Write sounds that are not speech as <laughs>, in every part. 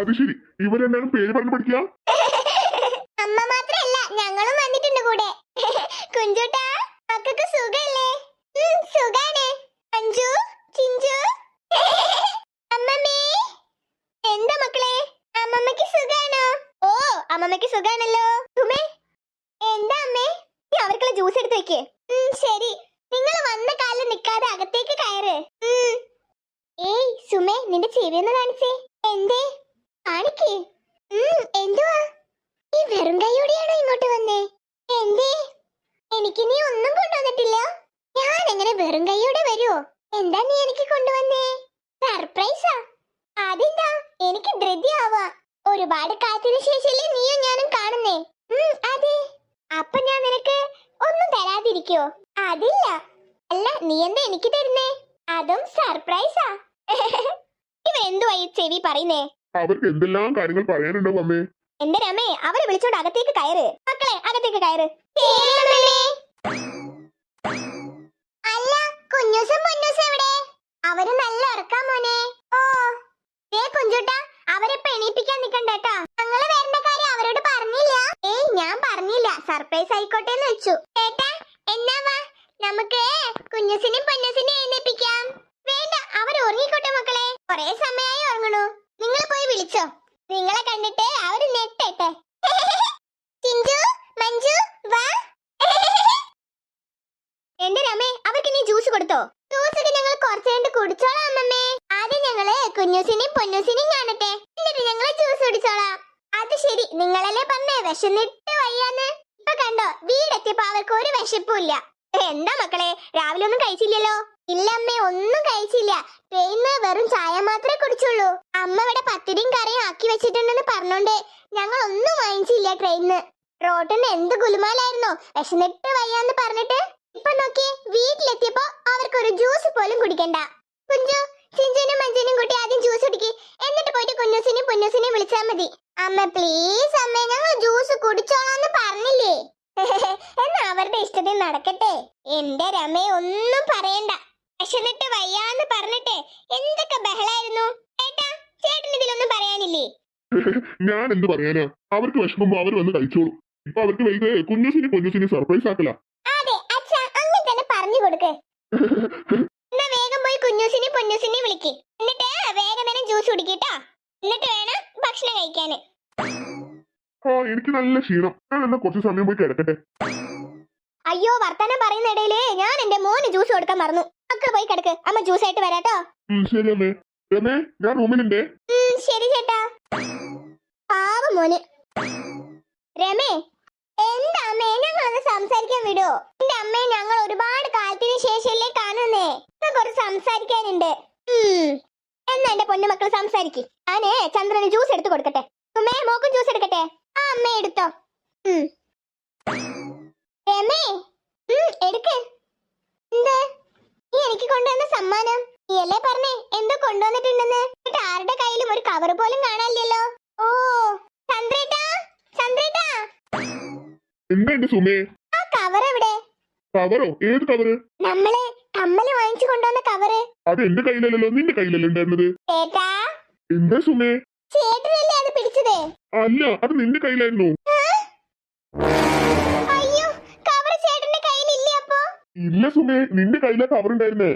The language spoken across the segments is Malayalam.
അത് ശരി. ഇവരെന്താണ് പേര് പറഞ്ഞു പഠിക്കുക? അമ്മ മാത്രല്ല ഞങ്ങളും വന്നിട്ടുണ്ട് കൂടെ. കുഞ്ചുട്ടാ സുഖല്ലേ? ചിഞ്ചു. അമ്മമ്മേ എന്താ മക്കളെ? സുഖാണോ? ഓ തുമേ എന്താ അമ്മേ? നീ ജ്യൂസ് എടുത്ത് വെക്കേ. ശരി. നിങ്ങൾ വന്ന നിൽക്കാതെ കയറ്. ഏയ് സുമേ നിന്റെ കാണിച്ചേ. എന്തേ? കാണിക്കേ എന്തുവാ? ഈ വെറും കൈയോടെയാണോ ഇങ്ങോട്ട് വന്നേ? എന്തേ? എനിക്ക് നീ ഒന്നും കൊണ്ടുവന്നിട്ടില്ല. ഞാൻ എങ്ങനെ വെറും കൈയോടെ വരുമോ എന്താ നീ എനിക്ക് കൊണ്ടുവന്നേ? സർപ്രൈസാ? അതെന്താ? എനിക്ക് ധൃതിയാവാ. ഒരുപാട് കാലത്തിന് ശേഷമല്ലേ നീയും ഞാനും കാണുന്നേ. അതെ. അപ്പൊ ഞാൻ നിനക്ക് ഒന്നും തരാതിരിക്കോ? അതില്ല. അല്ല നീ എന്താ എനിക്ക് തരുന്നേ? അതും സർപ്രൈസാ. <laughs> ഇവ എന്തുവാ ഈ ചെവി പറയുന്നേ? അവർക്ക് എന്തെല്ലാം കാര്യങ്ങൾ പറയാനുണ്ടാവും അമ്മേ? എന്റെ രമേ അവരെ വിളിച്ചോണ്ട് അകത്തേക്ക് കയറ്. മക്കളെ അകത്തേക്ക് കയറ്. അല്ല കുഞ്ഞൂസും പൊന്നൂസും എവിടെ? അവർ നല്ല ഉറക്കാൻ മോനെ. ഓ ദേ കുഞ്ചുട്ട അവരെ പെണീപ്പിക്കാൻ നിക്കണ്ട കേട്ടോ. ഞങ്ങൾ വരുന്ന കാര്യം അവരോട് പറഞ്ഞില്ല. ഏയ് ഞാൻ പറഞ്ഞില്ല. സർപ്രൈസ് ആയിക്കോട്ടെ എന്ന് വെച്ചു. ഏട്ടാ എന്നാ വാ. നമുക്ക് കുഞ്ഞുസിനെയും പൊന്നൂസിനെയും എഴുന്നേപ്പിക്കാം വേണ്ട അവർ ഉറങ്ങിക്കോട്ടെ മക്കളെ. കൊറേ സമയമായി ഉറങ്ങണു. നിങ്ങൾ പോയി വിളിച്ചോ. നിങ്ങളെ കണ്ടിട്ട് അവർ നെട്ടട്ടെ ചിഞ്ചു മഞ്ജു വാ. എന്റെ രമേ അവർക്ക് നീ ജ്യൂസ് കൊടുത്തോ? ജ്യൂസ് ഞങ്ങൾ കുറച്ചു കുടിച്ചോളാം അമ്മമ്മേ. ആദ്യം ഞങ്ങൾ കുഞ്ഞൂസിനെയും പൊന്നൂസിനെയും കാണട്ടെ. എന്നിട്ട് ഞങ്ങൾ ജ്യൂസ് കുടിച്ചോളാം. അത് ശരി നിങ്ങളല്ലേ പറഞ്ഞേ വിശന്നിട്ട് വയ്യാന്ന്. ഇപ്പൊ കണ്ടോ വീടെത്തിയപ്പോ അവർക്ക് ഒരു വിശപ്പും ഇല്ല. എന്താ മക്കളെ രാവിലെ ഒന്നും കഴിച്ചില്ലല്ലോ. ഇല്ല അമ്മേ ഒന്നും കഴിച്ചില്ല. ട്രെയിനിന്ന് വെറും ചായ മാത്രമേ കുടിച്ചുള്ളൂ. അമ്മ ഇവിടെ പത്തിരിയും കറിയും ആക്കി വെച്ചിട്ടുണ്ടെന്ന് പറഞ്ഞോണ്ട്. ഞങ്ങൾ ഒന്നും വാങ്ങിച്ചില്ല ട്രെയിനിന്ന്. റോട്ടിന് എന്ത് ഗുലുമാലായിരുന്നോ? വിശന്നിട്ട് വയ്യാന്ന് പറഞ്ഞിട്ട്. ഇപ്പൊ നോക്കി വീട്ടിലെത്തിയപ്പോ അവർക്ക് ഒരു ജ്യൂസ് പോലും കുടിക്കണ്ട. കുഞ്ചു ചിഞ്ചുനും മഞ്ജുനും കൂട്ടി ആദ്യം ജ്യൂസ് കുടിക്കി. എന്നിട്ട് പോയിട്ട് കുഞ്ഞുസിനെയും പുന്നുസിനെയും വിളിച്ചാൽ മതി. അമ്മ പ്ലീസ് അമ്മ ഞങ്ങൾ ജ്യൂസ് കുടിച്ചോളാന്ന് പറഞ്ഞില്ലേ? <laughs> എന്നാ അവരുടെ ഇഷ്ടത്തിന് നടക്കട്ടെ. എന്റെ രമേ ഒന്നും പറയണ്ട. വിശന്നിട്ട് വയ്യാന്ന് പറഞ്ഞിട്ട് എന്തൊക്കെ ബഹളായിരുന്നു? ഏട്ടാ ചേട്ടൻ ഇതിലൊന്നും പറയാനില്ലേ? <laughs> ഞാൻ എന്ത് പറയാനാ? അവർക്ക് വിഷമുമ്പോ അവർ വന്ന് കഴിച്ചോളൂ. ഇപ്പൊ അവർക്ക് വൈകി കുഞ്ഞുസിനെ പൊന്നുസിനെ സർപ്രൈസ് ആക്കല. അതെ അച്ഛാ അങ്ങനെ തന്നെ പറഞ്ഞു കൊടുക്ക്. എന്നാ വേഗം പോയി കുഞ്ഞുസിനെ പൊന്നുസിനെ വിളിക്ക്. എന്നിട്ട് വേഗം തന്നെ ജ്യൂസ് കുടിക്കട്ടോ. എന്നിട്ട് വേണം ഭക്ഷണം കഴിക്കാന്. ആ എനിക്ക് നല്ല ക്ഷീണം. ഞാൻ എന്നാ കുറച്ച് സമയം പോയി കിടക്കട്ടെ? അയ്യോ വർത്തമാനം പറയുന്ന ഇടയിലേ ഞാൻ എന്റെ മോന് ജ്യൂസ് കൊടുക്കാൻ മറന്നു. മക്കൾ പോയി കിടക്ക്. അമ്മ ജ്യൂസ് ആയിട്ട് വരാട്ടോ. ശരി അമ്മേ. രമേ ഞാൻ റൂമിലുണ്ട്. ശരി ചേട്ടാ. പാവം മോന്. രമേ എന്താ അമ്മേ? ഞങ്ങളൊന്ന് സംസാരിക്കാൻ വിടോ. എന്റെ അമ്മേ ഞങ്ങൾ ഒരുപാട് കാലത്തിന് ശേഷമല്ലേ കാണുന്നേ. കുറച്ച് സംസാരിക്കാനുണ്ട്. എന്നാ എന്റെ പൊന്നുമക്കൾ സംസാരിക്ക്. ഞാനേ ചന്ദ്രന് ജ്യൂസ് എടുത്തു കൊടുക്കട്ടെ. ഉമ്മേ മോക്കും ജ്യൂസ് എടുക്കട്ടെ? ആ അമ്മ എടുത്തോ. രമേ എടുക്ക്. എന്ത്? എനിക്ക് കൊണ്ടുവന്ന സമ്മാനം. നീ അല്ലേ പറഞ്ഞേ? എന്തോ കൊണ്ടുവന്നിട്ടുണ്ടെന്ന്. എന്നിട്ട് ആരുടെ കയ്യിലും ഒരു കവർ പോലും കാണാനില്ലല്ലോ. ഓ ചന്ദ്രേട്ടാ ചന്ദ്രേട്ടാ. എന്തുണ്ട് സുമേ? ആ കവർ എവിടെ? കവറോ ഏത് കവറ് നമ്മൾ കമ്മൽ വാങ്ങിച്ചു കൊണ്ടുവന്ന കവറ് അത് എന്റെ കയ്യിലല്ലല്ലോ നിന്റെ കയ്യിലല്ലേ ഉണ്ടായിരുന്നത്? ചേട്ടാ. എന്താ സുമേ? ചേട്ടനല്ലേ അത് പിടിച്ചത്? അല്ല അത് നിന്റെ കയ്യിലായിരുന്നു അയ്യോ കവർ ചേട്ടന്റെ കയ്യിലില്ലേ അപ്പോ ഇല്ല സുമേ നിന്റെ കയ്യിലാ കവർ ഉണ്ടായിരുന്നേ.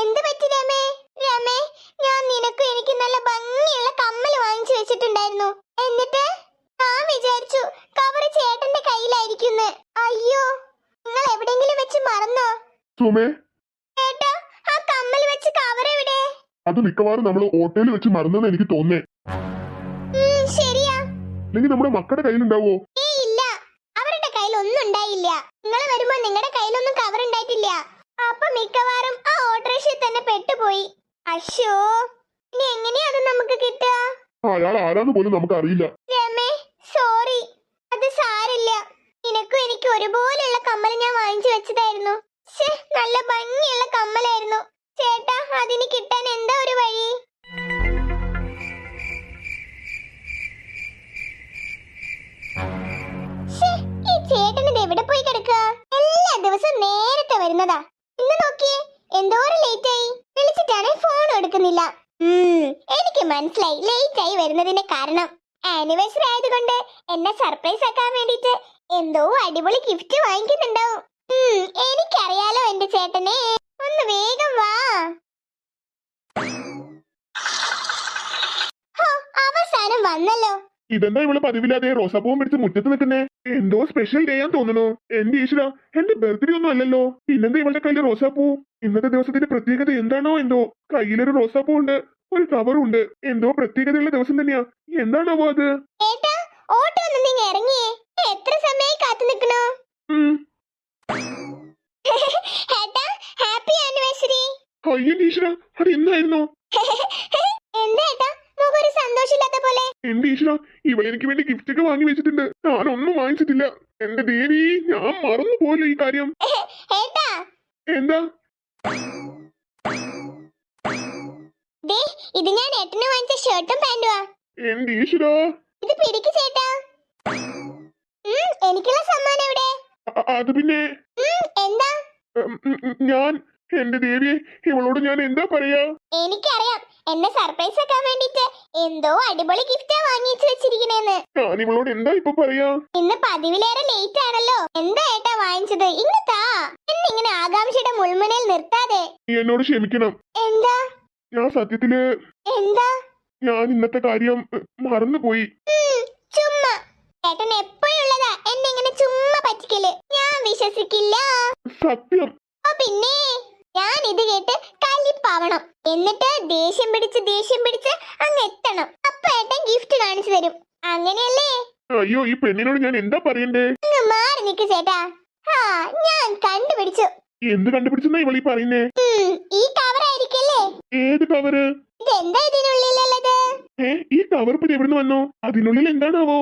എന്ത് പറ്റി രമേ? രമേ ഞാൻ നിനക്ക് എനിക്ക് നല്ല ഭംഗിയുള്ള കമ്മൽ വാങ്ങിച്ചു വെച്ചിട്ടുണ്ടായിരുന്നു. എന്നിട്ട് ഞാൻ വിചാരിച്ചു കവർ ചേട്ടന്റെ കയ്യിലായിരിക്കുന്നു. അയ്യോ നിങ്ങൾ എവിടെങ്കിലും വെച്ച് മറന്നോ? സുമേ. ചേട്ടാ ആ കമ്മൽ വെച്ച് കവർ എവിടെ? അത് മിക്കവാറും നമ്മൾ ഓട്ടോയിൽ വെച്ച് മറന്നെന്ന് എനിക്ക് തോന്നേ ശരിയാ. അല്ലെങ്കിൽ നമ്മുടെ മക്കളുടെ കയ്യിലുണ്ടാവോ ഏ ഇല്ല അവരുടെ കയ്യിൽ ഒന്നും ഉണ്ടായില്ല നിങ്ങൾ വരുമ്പോ നിങ്ങളുടെ കയ്യിലൊന്നും കവർ ഉണ്ടായിട്ടില്ല. അപ്പൊ മിക്കവാറും ആ ഓട്ടോറിക്ഷയിൽ തന്നെ പെട്ടുപോയി. അശോ ഇനി എങ്ങനെയാ അത് നമുക്ക് കിട്ടുക? അയാൾ ആരാന്ന് പോലും നമുക്ക് അറിയില്ല രമേ സോറി അത് സാരില്ല നിനക്കും എനിക്ക് ഒരുപോലെയുള്ള കമ്മൽ ഞാൻ വാങ്ങിച്ചു വെച്ചതായിരുന്നു. നല്ല ഭംഗിയുള്ള കമ്മലായിരുന്നു. ചേട്ടാ എടുക്കുന്നില്ല എനിക്ക് മനസ്സിലായി ലേറ്റ് ആയി വരുന്നതിന്റെ കാരണം. ആനിവേഴ്സറി ആയതുകൊണ്ട് എന്നെ സർപ്രൈസ് ആക്കാൻ വേണ്ടിട്ട് എന്തോ അടിപൊളി ഗിഫ്റ്റ് വാങ്ങിക്കുന്നുണ്ടാവും. എനിക്കറിയാലോ എന്റെ ചേട്ടനെ. ഒന്ന് വേഗം വാ. അവസാനം വന്നല്ലോ. ഇതെന്താ ഇവൾ പതിവില്ലാതെ റോസാപ്പൂവും പിടിച്ച് മുറ്റത്ത് നിൽക്കുന്നേ? എന്തോ സ്പെഷ്യൽ ഡേ ഞാൻ തോന്നുന്നു. എന്റെ ഈശ്വര എന്റെ ബർത്ത്ഡേ ഒന്നും അല്ലല്ലോ. പിന്നെന്താ ഇവളുടെ കയ്യിൽ റോസാപ്പൂ? ഇന്നത്തെ ദിവസത്തിന്റെ പ്രത്യേകത എന്താണോ എന്തോ? കയ്യിലൊരു റോസാപ്പൂ ഉണ്ട് ഒരു കവറും ഉണ്ട്. എന്തോ പ്രത്യേകതയുള്ള ദിവസം തന്നെയാ. എന്താണാവോ അത്? എത്ര സമയമായി കാത്തു നിൽക്കണോ? ഹാപ്പി ആനിവേഴ്സറി അയ്യോ അത് എന്നായിരുന്നു എന്താ ഏട്ടാ മുഖം സന്തോഷമില്ലാത്ത പോലെ. എന്റെ ഈശ്വര? ഇവൾ എനിക്ക് വേണ്ടി ഗിഫ്റ്റ് ഒക്കെ വാങ്ങി വെച്ചിട്ടുണ്ട്. ഞാനൊന്നും വാങ്ങിച്ചിട്ടില്ല. എന്റെ ദേവി ഞാൻ മറന്നു പോയല്ലോ ഈ കാര്യം. എന്താ? ഇത് ഞാൻ ഏട്ടന് വാങ്ങിച്ച ഷർട്ടും പാന്റുവാ. എന്റെ ഈശ്വര? ഇത് പിടിക്ക് ചേട്ടാ. എനിക്കുള്ള സമ്മാനം എവിടെ? അത് പിന്നെ? എന്താ? ഞാൻ എന്റെ ദേവി ഇവളോട് ഞാൻ എന്താ പറയാ? എനിക്കറിയാം. എന്നെ സർപ്രൈസ് ആക്കാൻ വേണ്ടിട്ട് എന്തോ അടിപൊളി ഗിഫ്റ്റാ വാങ്ങിച്ചു വെച്ചിരിക്കണേന്ന്. ഞാൻ ഇവളോട് എന്താ ഇപ്പൊ പറയാ? ഇന്ന് പതിവിലേറെ ലേറ്റ് ആണല്ലോ. എന്താ ഏട്ടാ വാങ്ങിച്ചത്? ഇന്ന് താ. എന്നിങ്ങനെ ആകാംക്ഷയുടെ മുൾമുനയിൽ നിർത്താതെ. നീ എന്നോട് ക്ഷമിക്കണം. എന്താ? ഞാൻ സത്യത്തിൽ എന്താ? ഞാൻ ഇന്നത്തെ കാര്യം ഉം, മറന്നുപോയി. ഉം, ചുമ്മാ. ഏട്ടൻ എപ്പോഴുള്ളതാ? എന്നെ ഇങ്ങനെ ചുമ്മാ പറ്റിക്കൽ. ഞാൻ വിശ്വസിക്കില്ല. സത്യം ഓ പിന്നെ ഞാൻ ഇത് കേട്ട് കലിപ്പാവണം എന്നിട്ട് ദേഷ്യം പിടിച്ച് ദേഷ്യം പിടിച്ച് അങ്ങ് എത്തണം അപ്പൊ ഏട്ടൻ ഗിഫ്റ്റ് കാണിച്ചു തരും അങ്ങനെയല്ലേ? അയ്യോ ഈ പെണ്ണിനോട് ഞാൻ എന്താ പറയണ്ടേ? മാറി നിക്ക് ചേട്ടാ. ആ ഞാൻ കണ്ടുപിടിച്ചു. എന്ത് കണ്ടുപിടിച്ചെന്നാ ഇവളീ പറയുന്നേ? ഈ കവർ ആയിരിക്കല്ലേ? ഏത് കവറ് ഇതെന്താ ഇതിനുള്ളിലുള്ളത്? ഏ ഈ കവർ പിന്നെ എവിടുന്ന് വന്നു? അതിനുള്ളിൽ എന്താണാവോ?